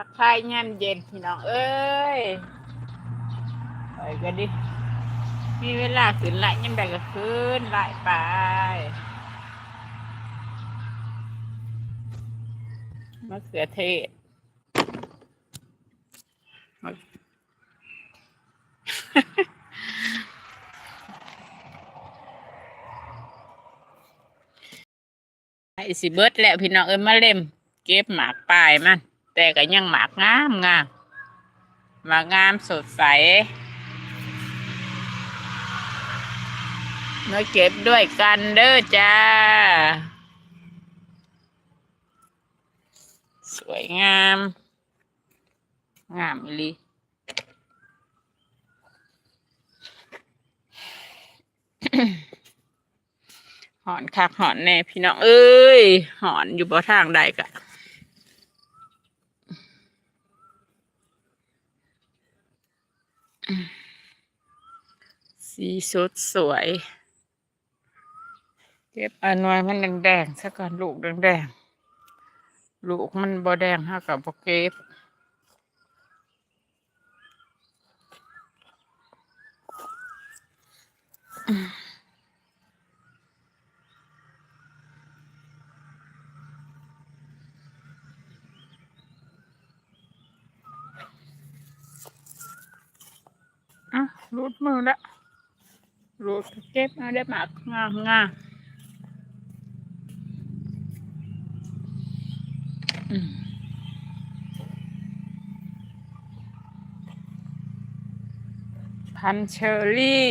ทักทายงานเย็นพี่น้องเอ้ยไปกันดิ มีเวลาขึ้นไล่ยังได้ก็ขึ้นไล่ไปมะเขือเทศไอสิเบิดแล้วพี่น้องเอ้ยมาเล่ม เก็บหมากปลายมัน แต่ก็ยังหมากงามงามหมากงามสดใสมาเก็บด้วยกันเด้อจ้า สวยงาม งามลีหอนคักหอนแน่พี่น้อง เอ้ยหอนอยู่บ่ทางใดกะ สีสดสวย เก็บอันน้อยมันแดงๆซะก่อนลูกแดงๆ ลูกมันบอแดงฮะกับบอเก็บอืม รูดมือละรูดเก็บมาได้หมากงามงามพันเชอรี่